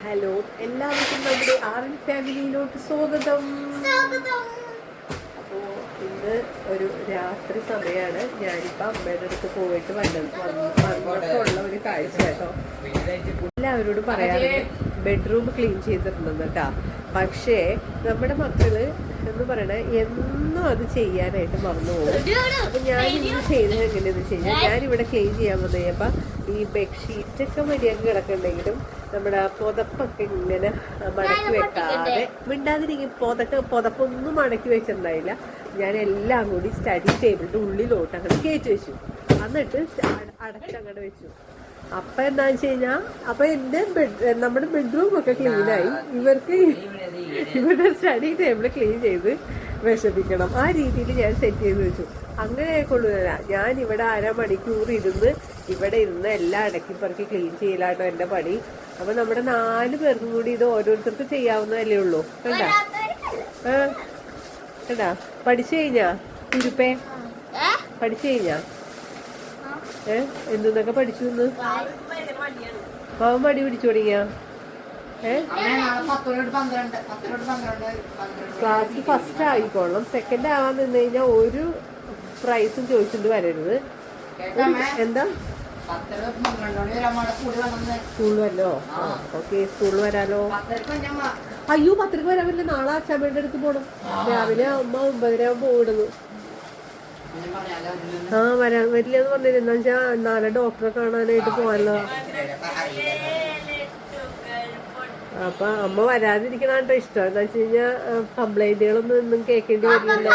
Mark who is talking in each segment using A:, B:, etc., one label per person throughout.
A: Hello എല്ലാവർക്കും നമ്മുടെ ആറൻ ഫാമിലിയിലോട്ട് സ്വാഗതം. അപ്പോ ഇന്ന് ഒരു രാത്രി സമയമാണ് ഞാനിപ്പോ അമ്മയുടെ അടുത്ത് പോയിട്ട് വന്നത്. വന്നപ്പോഴുള്ള ഒരു കാഴ്ച കേട്ടോ. എല്ലാവരോടും പറയാറുണ്ട് ബെഡ്റൂം ക്ലീൻ ചെയ്തിട്ടുണ്ടെന്ന് കേട്ടാ. പക്ഷേ നമ്മുടെ മക്കൾ എന്ന് പറയണ എന്നും അത് ചെയ്യാനായിട്ട് മറന്നു പോകും. അപ്പൊ ഞാൻ ഇന്ന് ചെയ്തത് എങ്ങനെയാന്ന് വെച്ച് കഴിഞ്ഞാൽ ഞാനിവിടെ ക്ലീൻ ചെയ്യാൻ വന്നു. കഴിഞ്ഞപ്പോ ഈ ബെഡ്ഷീറ്റ് ഒക്കെ മര്യാദ കിടക്കണ്ടെങ്കിലും നമ്മുടെ പുതപ്പൊക്കെ ഇങ്ങനെ മടക്കി വെക്കാതെ മിണ്ടാതിരിക്കും. പുതക്ക് പുതപ്പൊന്നും മടക്കി വെച്ചിട്ടുണ്ടായില്ല. ഞാൻ എല്ലാം കൂടി സ്റ്റഡി ടേബിളിന്റെ ഉള്ളിലോട്ട് അങ്ങോട്ട് കയറ്റി വെച്ചു. എന്നിട്ട് അടച്ചങ്ങോട്ട് വെച്ചു. അപ്പൊ എന്താ വെച്ച് കഴിഞ്ഞാ അപ്പൊ എന്റെ ബെഡ് നമ്മുടെ ബെഡ്റൂം ഒക്കെ ക്ലീൻ ആയി. ഇവർക്ക് ഇവരുടെ സ്റ്റഡി ടേബിൾ ക്ലീൻ ചെയ്ത് വിഷമിക്കണം. ആ രീതിയിൽ ഞാൻ സെറ്റ് ചെയ്ത് വെച്ചു. അങ്ങനെ കൊള്ളുന്നില്ല ഞാൻ ഇവിടെ അരമണിക്കൂർ ഇരുന്ന് ഇവിടെ ഇരുന്ന് എല്ലാം അടക്കി പറക്കി ക്ലീൻ ചെയ്യലാട്ടോ എന്റെ പണി. അപ്പൊ നമ്മുടെ നാല് പേർക്കും കൂടി ഇത് ഓരോരുത്തർക്ക് ചെയ്യാവുന്നതല്ലേ ഉള്ളൂ. കണ്ട? കണ്ടാ പഠിച്ചു കഴിഞ്ഞാ? തിരുപ്പേ പഠിച്ചു കഴിഞ്ഞാ? ഏ എന്തെന്നൊക്കെ പഠിച്ചു എന്ന് പാവം മടി പിടിച്ചു തുടങ്ങിയ? ക്ലാസ് ഫസ്റ്റ് ആയിക്കോളും സെക്കൻഡ് ആവാൻ നിന്ന് കഴിഞ്ഞാൽ ഒരു പ്രൈസും ചോദിച്ചിട്ട് വരരുത്. എന്താ? സ്കൂളിൽ വല്ലോ ഓക്കെ സ്കൂളിൽ വരാലോ. അയ്യോ പത്രക്ക് വരാൻ പറ്റില്ല. നാളെ അച്ഛാമ്മയുടെ അടുത്ത് പോണം. രാവിലെ അമ്മ ഒമ്പതര ആകുമ്പോ ഓടുന്നു. ആ വരാൻ പറ്റില്ല എന്ന് പറഞ്ഞില്ല? എന്താ വെച്ചാ നാളെ ഡോക്ടറെ കാണാനായിട്ട് പോവാല്ലോ അപ്പൊ അമ്മ വരാതിരിക്കണാട്ടോ ഇഷ്ടം. എന്താ വെച്ച് കഴിഞ്ഞാ കംപ്ലൈന്റുകളൊന്നും ഒന്നും കേൾക്കേണ്ടി വരില്ലല്ലോ.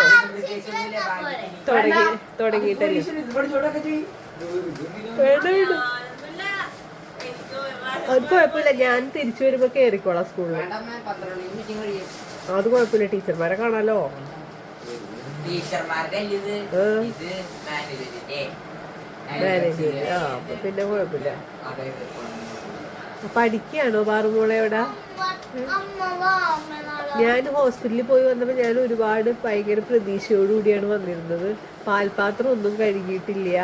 A: തുടങ്ങി തുടങ്ങിയിട്ടല്ലേ. വേണ്ട വേണ്ട. അത് കുഴപ്പമില്ല. ഞാൻ തിരിച്ചു വരുമ്പോ കേറിക്കോളാം സ്കൂളിൽ അത് കുഴപ്പമില്ല. ടീച്ചർമാരെ കാണാലോ? ആ പിന്നെ കുഴപ്പമില്ല. പഠിക്കുകയാണോ പാറുമോളെ എവിടെ ഞാൻ ഹോസ്പിറ്റലിൽ പോയി വന്നപ്പോൾ ഞാൻ ഒരുപാട് ഭയങ്കര പ്രതീക്ഷയോടുകൂടിയാണ് വന്നിരുന്നത്. പാൽപാത്രം ഒന്നും കഴുകിയിട്ടില്ല.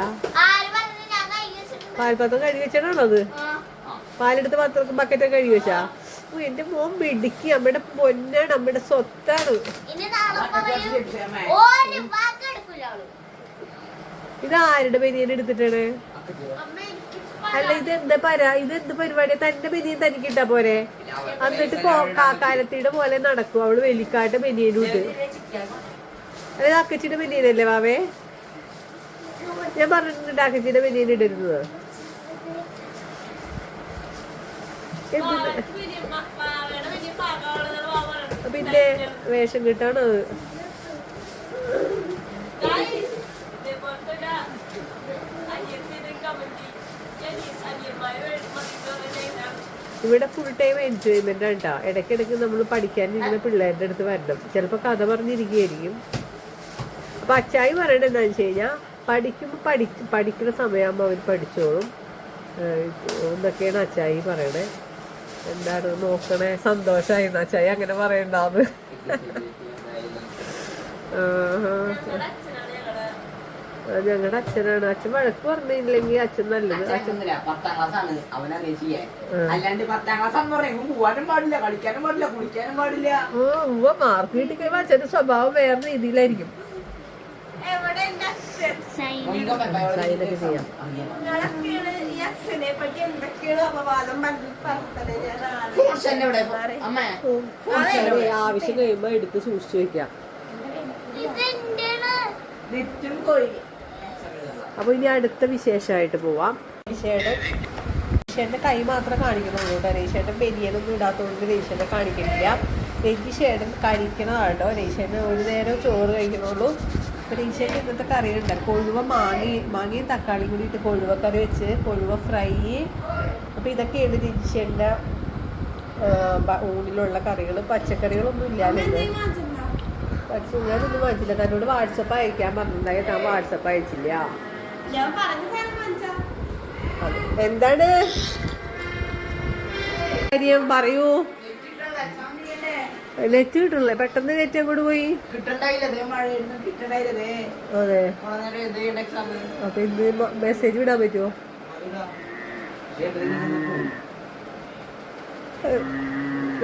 A: പാൽപാത്രം കഴുകി വെച്ചാണോ അത്? പാലെടുത്ത് പാത്രം ബക്കറ്റൊക്കെ കഴുകി വെച്ചാ? എന്റെ മോൻ മിടുക്കി. അമ്മയുടെ പൊന്നാണ് അമ്മയുടെ സ്വത്താണ്. ഇത് ആരുടെ ബനിയൻ എടുത്തിട്ടാണ്? അല്ല ഇത് എന്താ പരാ? ഇത് എന്ത് പരിപാടിയാ? തന്റെ ബനിയൻ തനിക്കിട്ടാ പോരെ? എന്നിട്ട് കാക്കാലത്തിയുടെ പോലെ നടക്കും അവൾ വെലിക്കാട്ട് ബനിയനുണ്ട് അതായത് അക്കച്ചിയുടെ ബനിയനല്ലേ വാവേ? ഞാൻ പറഞ്ഞിട്ടുണ്ട് അക്കച്ചിയുടെ ബനിയൻ ഇടരുന്നത് പിന്നെ വേഷം കിട്ടാണ് അത്? ഇവിടെ ഫുൾ ടൈം എൻജോയ്മെന്റ് ആണ് കേട്ടോ ഇടയ്ക്കിടയ്ക്ക് നമ്മൾ പഠിക്കാനിരുന്ന പിള്ളേരുടെ അടുത്ത് വരണം. ചിലപ്പോൾ കഥ പറഞ്ഞിരിക്കുകയായിരിക്കും അപ്പൊ അച്ചായി പറയണത് എന്താണെന്ന് വെച്ച് കഴിഞ്ഞാൽ പഠിക്കുമ്പോൾ പഠി പഠിക്കുന്ന സമയമാകുമ്പോൾ അവർ പഠിച്ചോളും. എന്നൊക്കെയാണ് അച്ചായി പറയണേ? എന്താണ് നോക്കണേ. സന്തോഷമായി അച്ചായി അങ്ങനെ പറയണ്ടാന്ന്. ഞങ്ങളുടെ അച്ഛനാണ്. അച്ഛൻ വഴക്ക് പറഞ്ഞില്ലെങ്കിൽ അച്ഛൻ നല്ലത്.
B: പത്താം ക്ലാസ് ആണ്. അല്ലാണ്ട് പത്താം ക്ലാസ് എന്ന് പറയുമ്പോൾ പോവാനും പാടില്ല. കളിക്കാനും പാടില്ല. കുളിക്കാനും പാടില്ല.
A: ഓ ഉവ്വ മാർക്ക് കിട്ടിക്കഴിയുമ്പോ അച്ഛന്റെ സ്വഭാവം വേറെ രീതിയിലായിരിക്കും. സൈനൊക്കെ ചെയ്യാം ആവശ്യം കഴിയുമ്പോ എടുത്ത് സൂക്ഷിച്ചു വെക്കാം അപ്പൊ ഇനി അടുത്ത വിശേഷമായിട്ട് പോവാം. രേഷയുടെ കൈ മാത്രം കാണിക്കുന്നുള്ളൂ കേട്ടോ. രേഷയുടെ ബനിയനൊന്നും ഇടാത്തതുകൊണ്ട് രേഷയുടെ കാണിക്കുന്നില്ല രജിഷേടൻ കഴിക്കണതാട്ടോ രേഷേട്ടൻ ഒരു നേരം ചോറ് കഴിക്കണുള്ളൂ. രേഷയുടെ ഇന്നത്തെ കറിയുണ്ട് കൊഴുവ മാങ്ങി മാങ്ങയും തക്കാളിയും കൂടി ഇട്ട് കൊഴുവ കറി വെച്ച് കൊഴുവ ഫ്രൈ അപ്പൊ ഇതൊക്കെയാണ് രജിഷേന്റെ ഊണിലുള്ള കറികൾ പച്ചക്കറികളൊന്നും ഇല്ലാതെ പക്ഷെ ഞാനൊന്നും വാങ്ങിച്ചില്ല തന്നോട് വാട്സപ്പ് അയക്കാൻ പറഞ്ഞിട്ടുണ്ടായി. ഞാൻ വാട്സപ്പ് അയച്ചില്ല. എന്താണ്? കാര്യം പറയൂ. നെറ്റ് കിട്ടണല്ലേ പെട്ടെന്ന് നെറ്റ് അങ്ങോട്ട് പോയി? അതെ. അപ്പൊ ഇന്ന് മെസ്സേജ് വിടാൻ പറ്റുമോ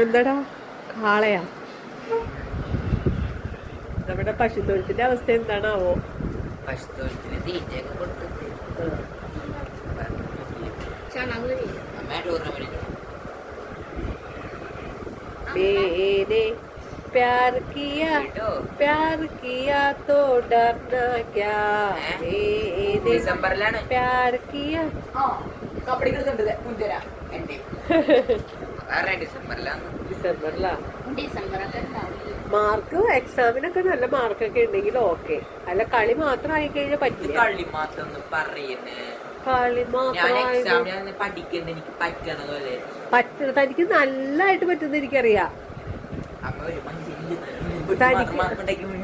A: എന്താടാ? കാളയാ. നമ്മുടെ പശുത്തൊഴുത്തിന്റെ അവസ്ഥ എന്താണാവോ?
C: പശുത്തൊഴുത്തിന് തീറ്റയൊക്കെ കൊടുത്തിട്ട്
D: ചണകള്
C: അമ്മ ടൂർണമെന്റ്
A: मैंने प्यार किया
C: കേട്ടോ
A: प्यार किया तो डरना क्या मैंने
C: ഡിസംബറിലാണ്
A: प्यार किया
B: ആ കപ്പടി കിടന്നുണ്ട് മുൻതരാ
C: എന്റെ വേറെ ഡിസംബറിലാണ്
A: ഡിസംബറിലാ
D: ഡിസംബറൊക്കെ ഉണ്ടാവും
A: മാർക്ക് എക്സാമിനൊക്കെ നല്ല മാർക്കൊക്കെ ഉണ്ടെങ്കിൽ ഓക്കെ അല്ല കളി മാത്രം ആയി കഴിഞ്ഞാൽ
C: ഇത്
A: പറ്റില്ല
C: കള്ളി മാത്രം ഒന്ന് പറയുന്നേ
A: കളി
C: ഞാൻ
A: മാത്രം
C: എക്സാമിന് പഠിക്കുന്നത് എനിക്ക് പറ്റുന്ന പോലെ.
A: പറ്റുന്ന തനിക്ക് നല്ലതായിട്ട് പറ്റുന്ന എനിക്കറിയാം.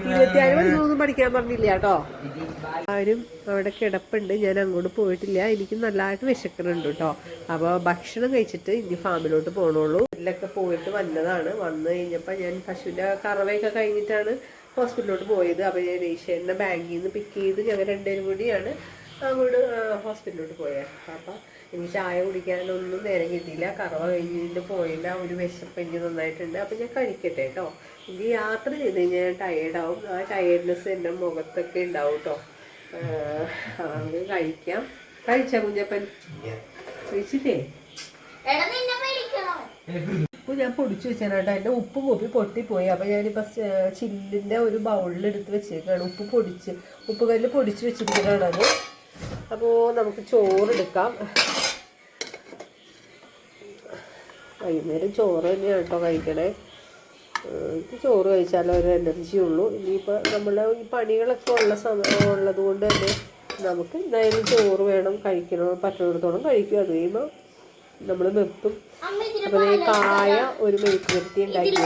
A: ഇരുപത്തിയാറ് മണിക്കൂറൊന്നും പഠിക്കാൻ പറഞ്ഞില്ല കേട്ടോ. ആരും അവിടെ കിടപ്പുണ്ട് ഞാൻ അങ്ങോട്ട് പോയിട്ടില്ല. എനിക്ക് നല്ലതായിട്ട് വിശക്കുന്നുണ്ട് കേട്ടോ. അപ്പോൾ ഭക്ഷണം കഴിച്ചിട്ട് ഇനി ഫാമിലോട്ട് പോകണുള്ളൂ ഇതിലൊക്കെ പോയിട്ട് വന്നതാണ്. വന്നു കഴിഞ്ഞപ്പോൾ ഞാൻ പശുവിന്റെ കറവയൊക്കെ കഴിഞ്ഞിട്ടാണ് ഹോസ്പിറ്റലിലോട്ട് പോയത്. അപ്പോൾ ഞാൻ ഈശ്വരനെ ബാങ്കിൽ നിന്ന് പിക്ക് ചെയ്ത് ഞങ്ങൾ രണ്ടുപേരും കൂടിയാണ്. അങ്ങോട്ട് ഹോസ്പിറ്റലിലോട്ട് പോയേ. അപ്പം എനിക്ക് ചായ കുടിക്കാനൊന്നും നേരം കിട്ടിയില്ല. കറവ കഴിഞ്ഞിട്ട് പോയില്ല. ഒരു വിശപ്പ് എനിക്ക് നന്നായിട്ടുണ്ട്. അപ്പം ഞാൻ കഴിക്കട്ടെ കേട്ടോ എനിക്ക് യാത്ര ചെയ്ത് കഴിഞ്ഞാൽ ഞാൻ ടയേർഡാവും ആ ടയേർഡ്നെസ് എന്റെ മുഖത്തൊക്കെ ഉണ്ടാവും കേട്ടോ അങ്ങ് കഴിക്കാം. കഴിച്ച കുഞ്ഞപ്പൻ? കഴിച്ചില്ലേ?
D: എടാ നിന്നെ പേടിക്കണോ?
A: ഉപ്പ് ഞാൻ പൊടിച്ചു വെച്ചാണ് കേട്ടോ എന്റെ ഉപ്പ് പൊപ്പി പൊട്ടിപ്പോയി. അപ്പം ഞാനിപ്പോൾ ചില്ലിന്റെ ഒരു ബൗളിൽ എടുത്ത് വെച്ചേക്കാണ്. ഉപ്പ് പൊടിച്ച് ഉപ്പ് കല്ല് പൊടിച്ച് അത് അപ്പോൾ നമുക്ക് ചോറെടുക്കാം. വൈകുന്നേരം ചോറ് തന്നെയാണ് കേട്ടോ കഴിക്കണേ. എനിക്ക് ചോറ് കഴിച്ചാലേ ഒരു എനർജി ഉള്ളൂ. ഇനിയിപ്പോൾ നമ്മൾ ഈ പണികളൊക്കെ ഉള്ള സമയം ഉള്ളത് കൊണ്ട് തന്നെ നമുക്ക് എന്തായാലും ചോറ് വേണം കഴിക്കണം. പറ്റുന്നിടത്തോളം കഴിക്കും. അത് കഴിയുമ്പോൾ നമ്മൾ നിർത്തും. അപ്പോൾ ഈ കായ ഒരു മെഴുക്ക് വരട്ടി ഉണ്ടാക്കി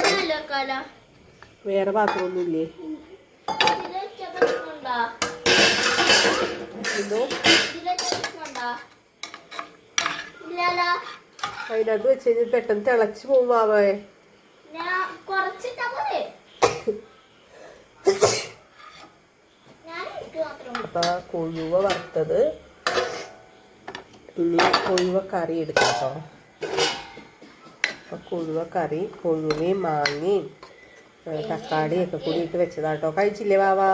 A: വേറെ പാത്രമൊന്നുമില്ലേ?
D: പ്രശ്നമുണ്ടോ
A: അതിനകത്ത് വെച്ച് കഴിഞ്ഞാൽ പെട്ടെന്ന് തിളച്ച് പോകും മാവേ. അപ്പം കൊഴുവ വറുത്തത് ഇനി കൊഴുവ കറി എടുക്കാം കേട്ടോ അപ്പം കൊഴുവ കറി കൊഴുവയും മാങ്ങയും തക്കാളിയൊക്കെ കൂടി ഇട്ട് വെച്ചതാട്ടോ കഴിച്ചില്ലേ വാവാ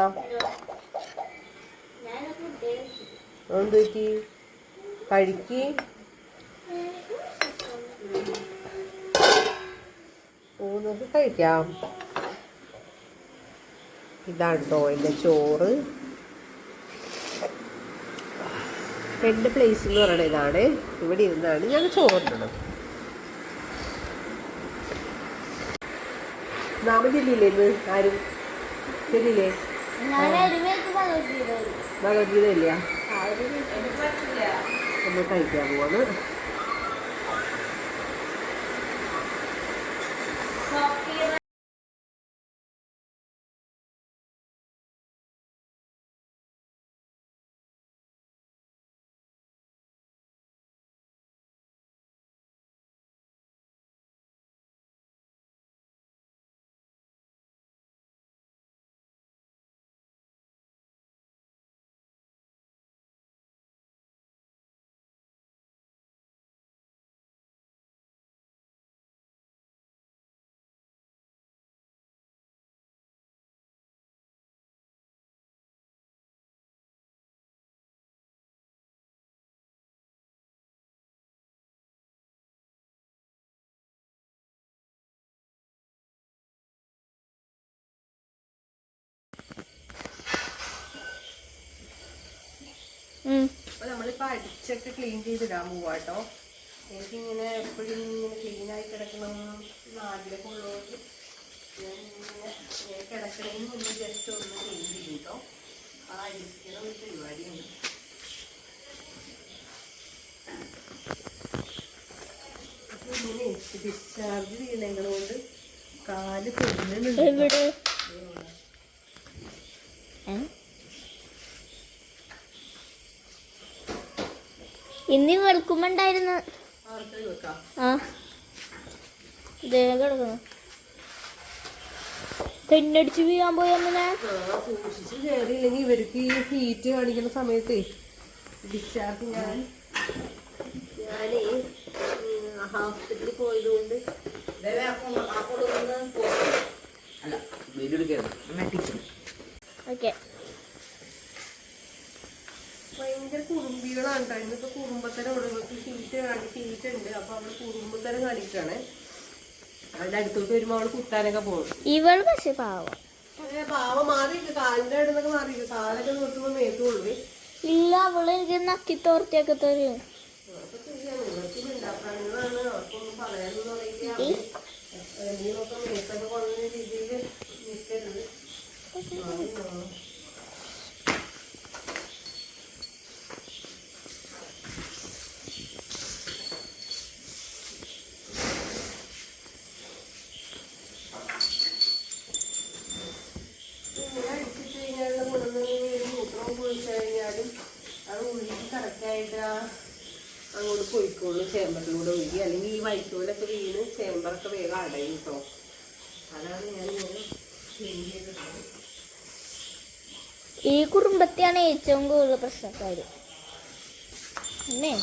A: എന്ത് പറ്റി? കഴിക്ക് ഓ നമുക്ക് കഴിക്കാം. ഇതാണ് കേട്ടോ എന്റെ ചോറ്. എന്റെ പ്ലേസ് എന്ന് പറയുന്നത് ഇതാണ്. ഇവിടെ ഇരുന്നാണ് ഞാൻ ചോറിടണം നാമ ചെല്ലില്ലേ ഇന്ന്? ആരും? ചെല്ലില്ലേ? ഭഗവത്ഗീത ഇല്ല. നമ്മൾ കഴിക്കാൻ പോവാണ്. അപ്പോൾ നമ്മളിപ്പോ അടിച്ചൊക്കെ ക്ലീൻ ചെയ്തിടാൻ പോവാട്ടോ. എനിക്കിങ്ങനെ എപ്പോഴും ഇങ്ങനെ ക്ലീൻ ആയി കിടക്കണം നാട്ടിലൊക്കെ ഉള്ളതുകൊണ്ട് ഞാൻ ഇങ്ങനെ കിടക്കണമെന്ന് മുന്നേ ജസ്റ്റ് ഒന്ന് ക്ലീൻ ചെയ്യും കേട്ടോ ആ അടിക്കണ ഒരു പരിപാടിയുണ്ട്. അപ്പോൾ ഇങ്ങനെ ഡിസ്ചാർജ് ചെയ്യുന്നതുകൊണ്ട് കൊണ്ട് കാൽ പെരുന്നുണ്ട്
D: ഇന്ന് വെളുക്കുമ്പോണ്ടായിരുന്നു. ആ. ദേഹം കിടക്കുന്നു. തെന്നടിച്ച് വീഴാൻ പോയി അമ്മനെ
A: ആ, സൂക്ഷിച്ച് കയറിയില്ലെങ്കിൽ ഇവർക്ക് ഈ ഹീറ്റ് കാണിക്കുന്ന സമയത്ത് ഡിസ്ചാർജ് ഞാൻ ഉം, ഹോസ്പിറ്റലിൽ പോയതുകൊണ്ട്
B: ഇതേ ആ കൊണ്ടു- ആ കൊണ്ടുവന്ന് പോസ്റ്റ്.
C: അല്ല വീഡിയോ എടുക്കരുത് അമ്മ ടീച്ചർ
D: ഓക്കെ
A: ഭയങ്കര കുറുമ്പികളാണ് കേട്ടോ. ഇന്നിപ്പോ കുറുമ്പത്തരം ഉടമക്ക് ഹീറ്റ് കാണി ഹീറ്റ് ഉണ്ട്. അപ്പൊ അവൾ കുറുമ്പത്തരം കാണിക്കാണ്. അതിന്റെ അടുത്തോട്ട് വരുമ്പോ അവൾ കുത്താനൊക്കെ പോകും.
D: ഇവൾ പക്ഷെ പാവം.
A: ഏ, പാവം മാറിയിട്ട് കാലിന്റെ അടുത്തൊക്കെ മാറിയിട്ട് കാലൊക്കെ നിർത്തുമ്പോ മേത്ത്
D: ഇല്ല അവൾ എനിക്ക് നക്കി തോർത്തിയൊക്കെ തരും.
A: രീതിയിൽ ഇവർക്ക് മിണ്ടാപ്രാണികളാണ് അവർക്കൊന്നും പറയാനൊന്നും അറിയില്ല എന്തെങ്കിലുമൊക്കെ മേത്തൊക്കെ കൊള്ളുന്ന രീതിയിൽ നിൽക്കരുത് ആ. ഇങ്ങനെ അടിച്ചിട്ട് കഴിഞ്ഞാലുള്ള ഗുണം എന്ന് പറഞ്ഞാൽ ഒരു മൂത്രം കുഴിച്ചു കഴിഞ്ഞാലും അത് ഉള്ളിൽ കറക്റ്റായിട്ട് ആ അങ്ങോട്ട് പോയിക്കോളും ചേമ്പറിലൂടെ ഒഴുകി. അല്ലെങ്കിൽ ഈ വൈക്കോലൊക്കെ വീണ് ചേമ്പറൊക്കെ വേഗം അടയും കേട്ടോ അതാണ് ഞാൻ
D: ഈ കുടുംബത്തെയാണ് ഏറ്റവും കൂടുതൽ പ്രശ്നക്കാർ അല്ലേ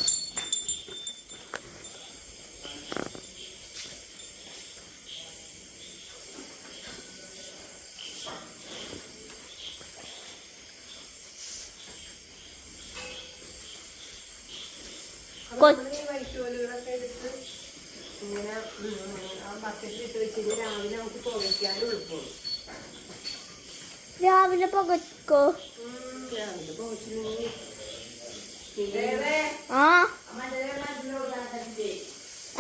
A: അപ്പൊ നമ്മൾ ഈ വൈക്കോലുകളൊക്കെ എടുത്ത് ഇങ്ങനെ ഉം, ആ ബക്കറ്റിൽ ഇട്ട് വെച്ച് കഴിഞ്ഞാൽ രാവിലെ നമുക്ക് പുകയ്ക്കാനും എളുപ്പമാണ്
D: രാവിലെ
B: ഇതേ
D: ആ?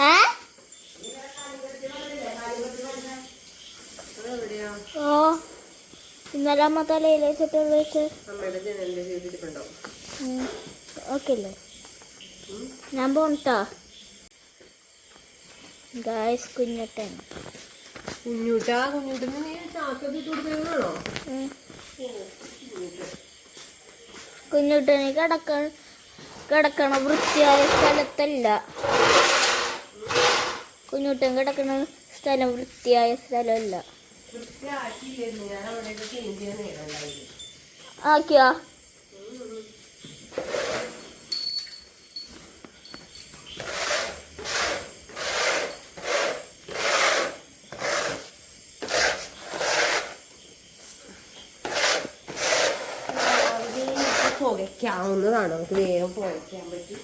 D: ഏ? ഓ ഇന്നലെ അമ്മ തലയിൽ വെച്ചിട്ട് വെച്ച്. ഓക്കെ അല്ലേ? ഞാൻ പോണട്ടാ. ഗായ്സ് കുഞ്ഞുട്ടൻ.
A: കുഞ്ഞുട്ടാ കുഞ്ഞുട്ടന് നീ കൊടുത്തതാണോ
D: ഉം. കുഞ്ഞുട്ടന് കിടക്ക കിടക്കണ വൃത്തിയായ സ്ഥലത്തല്ല. കുഞ്ഞുട്ടൻ കിടക്കണ സ്ഥലം വൃത്തിയായ സ്ഥലമല്ല ആക്കിയാ
A: രാവിലെ നമുക്ക് പുകയ്ക്കാവുന്നതാണ് നമുക്ക് വേഗം പുകയ്ക്കാൻ പറ്റും.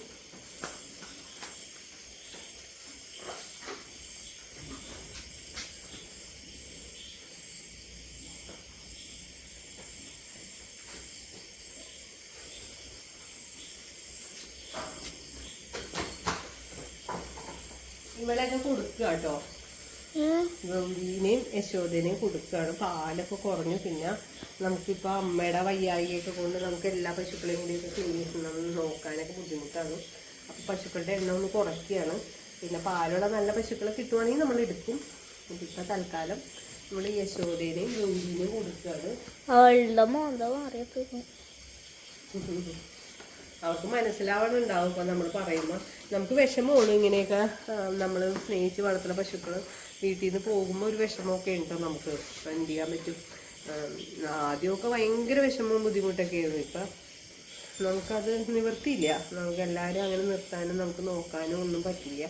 A: ഇവളൊക്കെ കൊടുക്കുക കേട്ടോ. ഗൗരീനെയും യശോദനെയും കൊടുക്കുകയാണ്. പാലൊക്കെ കുറഞ്ഞു. പിന്നെ നമുക്കിപ്പോൾ അമ്മയുടെ വയ്യായിയൊക്കെ കൊണ്ട് നമുക്ക് എല്ലാ പശുക്കളെയും കൂടിയൊക്കെ ക്ലീൻ നോക്കാനൊക്കെ ബുദ്ധിമുട്ടാണ്. അപ്പോൾ പശുക്കളുടെ എണ്ണം ഒന്ന് കുറയ്ക്കുകയാണ്. പിന്നെ പാലുള്ള നല്ല പശുക്കളെ കിട്ടുവാണെങ്കിൽ നമ്മൾ എടുക്കും. ഇപ്പോൾ തൽക്കാലം നമ്മൾ യശോദേനെയും ഗൗരീനെയും കൊടുക്കുകയാണ്.
D: അവളുടെ
A: അവർക്ക് മനസ്സിലാവണുണ്ടാവും. ഇപ്പം നമ്മൾ പറയുമ്പോൾ നമുക്ക് വിഷമമാണ് ഇങ്ങനെയൊക്കെ നമ്മൾ സ്നേഹിച്ച് വളർത്തുന്ന പശുക്കൾ വീട്ടിൽ നിന്ന് പോകുമ്പോൾ ഒരു വിഷമമൊക്കെ ഉണ്ടോ നമുക്ക്? എന്ത് ചെയ്യാൻ പറ്റും? ആദ്യമൊക്കെ ഭയങ്കര വിഷമവും ബുദ്ധിമുട്ടൊക്കെ ആയിരുന്നു ഇപ്പം നമുക്കത് നിവർത്തിയില്ല. നമുക്ക് എല്ലാവരും അങ്ങനെ നിർത്താനും നമുക്ക് നോക്കാനും ഒന്നും പറ്റില്ല.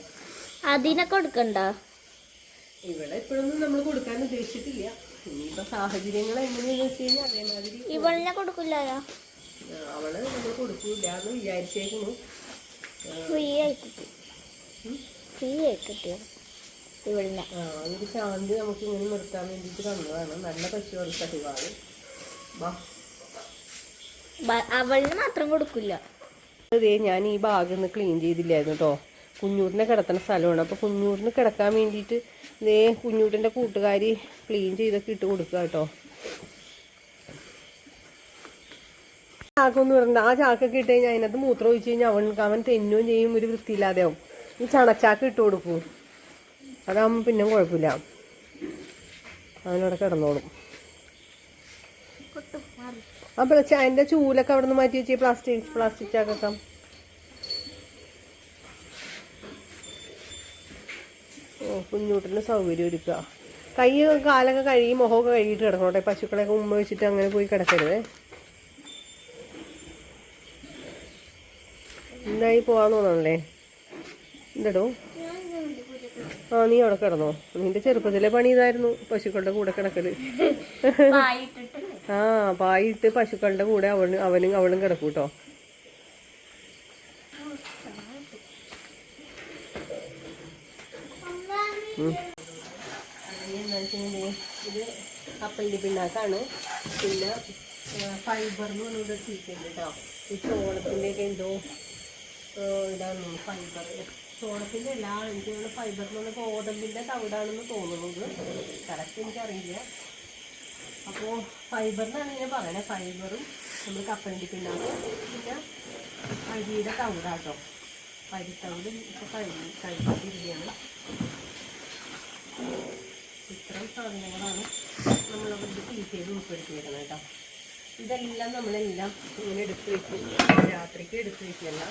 D: അതിനെ കൊടുക്കണ്ട?
A: ഇവിടെ ഇപ്പോഴൊന്നും നമ്മൾ കൊടുക്കാൻ ഉദ്ദേശിച്ചിട്ടില്ല. ഇനിയിപ്പോ സാഹചര്യങ്ങൾ എങ്ങനെയാന്ന് വെച്ച് കഴിഞ്ഞാൽ അതേമാതിരി
D: ഇവളിനെ
A: കൊടുക്കില്ല അവൾ നമ്മൾ കൊടുക്കൂല എന്ന് വിചാരിച്ചേക്കുന്നു
D: ഫ്രീ ആയി കിട്ടി. ഫ്രീ ആയി കിട്ടിയോ?
A: അതൊരു ശാന്തി നമുക്ക് ഇങ്ങനെ നിർത്താൻ വേണ്ടിയിട്ട് തന്നതാണ്. നല്ല പശു പതിവാണ് വാ.
D: ബ- അവളിന് മാത്രം കൊടുക്കില്ല.
A: അതേ ഞാൻ ഈ ഭാഗം ഒന്ന് ക്ലീൻ ചെയ്തില്ലായിരുന്നു കേട്ടോ കുഞ്ഞൂറിനെ കിടത്തുന്ന സ്ഥലമാണ്. അപ്പോൾ കുഞ്ഞൂറിന് കിടക്കാൻ വേണ്ടിയിട്ട് ഇതേ കുഞ്ഞൂട്ടിന്റെ കൂട്ടുകാരി ക്ലീൻ ചെയ്തൊക്കെ ഇട്ട് കൊടുക്കുക കേട്ടോ ചാക്കൊന്നും ഇടണ്ട ആ ചാക്കൊക്കെ ഇട്ട് കഴിഞ്ഞാൽ അതിനകത്ത് മൂത്രം ഒഴിച്ച് കഴിഞ്ഞാൽ അവൻ അവൻ തെന്നുകയും ചെയ്യും. ഒരു വൃത്തിയില്ലാതെയാവും. ഈ ചണച്ചാക്ക് ഇട്ട് കൊടുക്കും. അതാകുമ്പോൾ പിന്നെ കുഴപ്പമില്ല. അവനവിടെ കിടന്നോളും. അപ്പോൾ അതിന്റെ ചൂലൊക്കെ അവിടെ നിന്ന് മാറ്റി വെച്ച് പ്ലാസ്റ്റിക് പ്ലാസ്റ്റിക് ചാക്കൊക്കെ. ഓ കുഞ്ഞൂട്ടിന് സൗകര്യം ഒരുക്കുക കൈ കാലൊക്കെ കഴുകി മുഖമൊക്കെ കഴുകിയിട്ട് കിടക്കണോട്ടെ. പശുക്കളെയൊക്കെ ഉമ്മ വെച്ചിട്ട് അങ്ങനെ പോയി കിടക്കരുത്. എന്തായി പോവാന്ന് തോന്നണല്ലേ? എന്തടോ ആ നീ അവിടെ കിടന്നോ? നിന്റെ ചെറുപ്പത്തിലെ പണി ഇതായിരുന്നു പശുക്കളുടെ കൂടെ
D: കിടക്കൽ.
A: ആ പായിട്ട് പശുക്കളുടെ കൂടെ അവന് അവനും അവളും കിടക്കും കേട്ടോ ഇത് കപ്പലിന്റെ പിണ്ണാക്കാണ് പിന്നെ ഫൈബർ എന്ന് പറഞ്ഞൊരു ചീറ്റുണ്ട് കേട്ടോ ഈ ചോളത്തിന്റെ ഒക്കെ എന്തോ ഇതാണ് ഫൈബർ ചോളത്തിന്റെ അല്ല എനിക്ക് തോന്നുന്നു ഫൈബറിൽ നിന്ന് ഗോതമ്പിന്റെ തവിടാണെന്ന് തോന്നുന്നത് കറക്റ്റ് എനിക്കറിയില്ല. അപ്പോൾ ഫൈബറിനാണ് ഇങ്ങനെ പറയുന്നത് ഫൈബറും നമ്മൾ കപ്പലിന്റെ പിണ്ണാക്കും പിന്നെ അരിയുടെ തവിടാട്ടോ. പരിത്തവിട് ഇപ്പോൾ കഴിഞ്ഞ് കഴിച്ചിരിക്കുകയാണ് ഇത്രയും സാധനങ്ങളാണ് നമ്മളവരുടെ തീറ്റയിൽ വരുന്നത് കേട്ടോ. ഇതെല്ലാം നമ്മളെല്ലാം ഇങ്ങനെ എടുത്ത് വയ്ക്കും രാത്രിക്ക് എടുത്ത് വെക്കുകയല്ല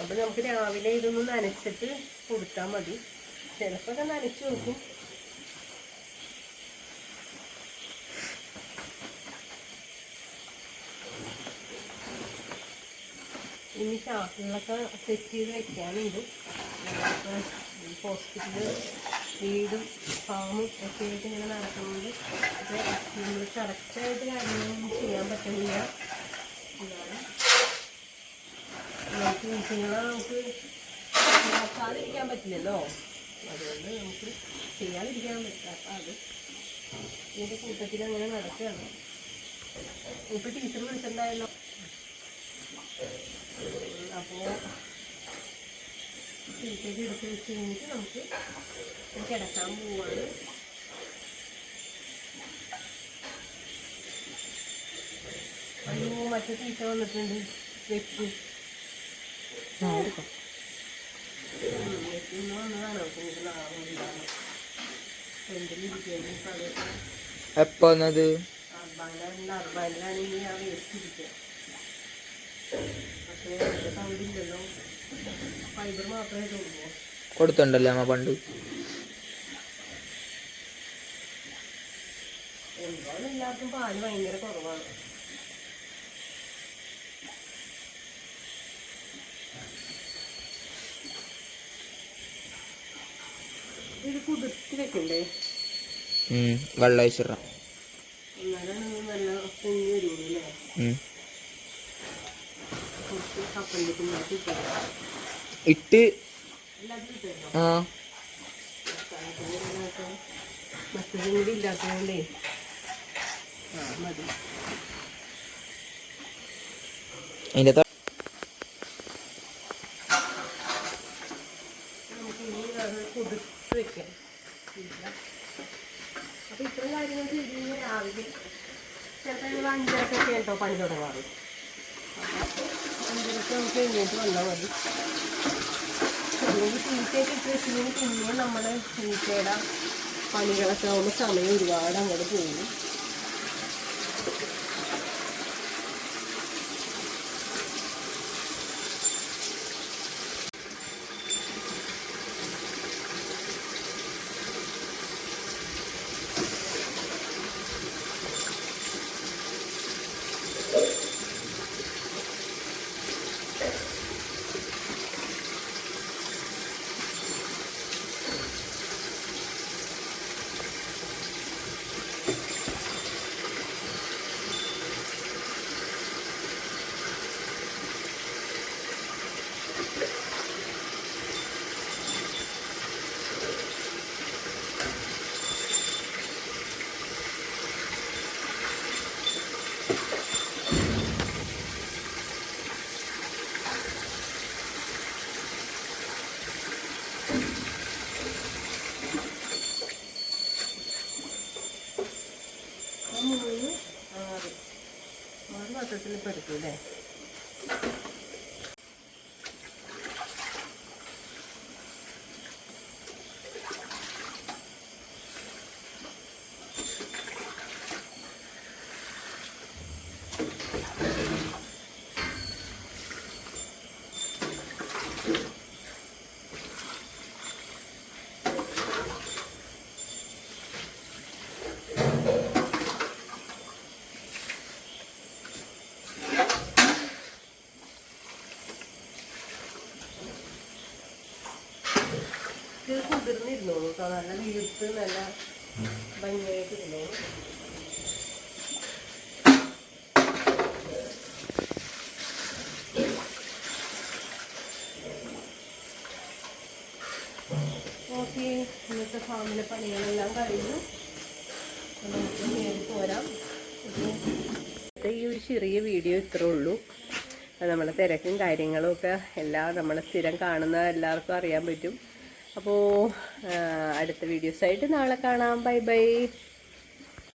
A: അപ്പം നമുക്ക് രാവിലെ ഇതൊന്ന് നനച്ചിട്ട് കൊടുത്താൽ മതി. ചിലപ്പോൾ നനച്ച് നോക്കും ഇനി ചാക്കുകളൊക്കെ സെറ്റ് ചെയ്ത് വെക്കാനുണ്ട്. ഹോസ്പിറ്റൽ വീടും ഫാമും ഒക്കെ ആയിട്ട് ഇങ്ങനെ നടക്കുന്നുണ്ട്. അപ്പോൾ നമ്മൾ കറക്റ്റായിട്ട് കാര്യങ്ങളൊന്നും ചെയ്യാൻ പറ്റുന്നില്ല. ഈച്ചകളെ നമുക്ക് നോക്കാതിരിക്കാൻ പറ്റില്ലല്ലോ. അതുകൊണ്ട് നമുക്ക് ചെയ്യാതിരിക്കാൻ പറ്റാത്ത അത് ഇതിന്റെ കൂട്ടത്തിൽ അങ്ങനെ നടക്കുകയാണ്. ഇപ്പം ടീച്ചർ വിളിച്ചിട്ടുണ്ടായല്ലോ. അപ്പോൾ തീറ്റയ്ക്ക് എടുത്ത് വെച്ച് കഴിഞ്ഞിട്ട് നമുക്ക് കിടക്കാൻ പോവാണ്. അയ്യോ മറ്റേ ടീച്ചർ വന്നിട്ടുണ്ട്. വെച്ച്
C: എപ്പോ
A: തോന്നുള്ളൂ
C: കൊടുത്തുണ്ടല്ലേ അമ്മ പണ്ട്.
A: എല്ലാവർക്കും പാൽ ഭയങ്കര കുറവാണ്. കുതിർത്തി വെക്കണ്ടേ
C: വെള്ളം
A: എന്നാലാണ് നല്ല പൊങ്ങി വരുള്ളൂ അല്ലേ?
C: ഉം.
A: കുറച്ച് കപ്പലിന്റെ പിന്നാറ്റി
C: ഇട്ട് ആ.
A: മറ്റതും കൂടി ഇല്ലാത്തതുകൊണ്ടേ. ആ മതി.
C: അതിന്റെ ത-
A: നമുക്ക് ഇനി അത് കുതിർത്ത് വെക്കാം അപ്പോൾ ഇത്രയും കാര്യങ്ങൾ ചെയ്ത് കഴിഞ്ഞാൽ രാവിലെ ചിലപ്പോൾ ഞങ്ങൾ അഞ്ചരക്കൊക്കെ കേട്ടോ പണി തുടങ്ങാറ്. അഞ്ചരക്ക് നമുക്ക് എഴുന്നേറ്റ് വന്നാൽ മതി. ഇട്ട് വെച്ചില്ലെങ്കിൽ പിന്നെ നമ്മൾ തീറ്റയുടെ പണികളൊക്കെ ആവുമ്പോൾ സമയം ഒരുപാട് അങ്ങോട്ട് പോകും. മൂന്ന് ആറ് ആറ് പാത്രത്തിൽ പരിക്കും എടുക്കും നല്ല ഇന്നത്തെ ഫാമിലെ പണികളെല്ലാം കഴിഞ്ഞു. നമുക്ക് പോരാം. ഈ ഒരു ചെറിയ വീഡിയോ ഇത്രേ ഉള്ളൂ. നമ്മുടെ നമ്മളെ തിരക്കും കാര്യങ്ങളും ഒക്കെ എല്ലാം നമ്മൾ സ്ഥിരം കാണുന്ന എല്ലാവർക്കും അറിയാൻ പറ്റും. അപ്പോൾ അടുത്ത വീഡിയോസായിട്ട് നാളെ കാണാം. Bye bye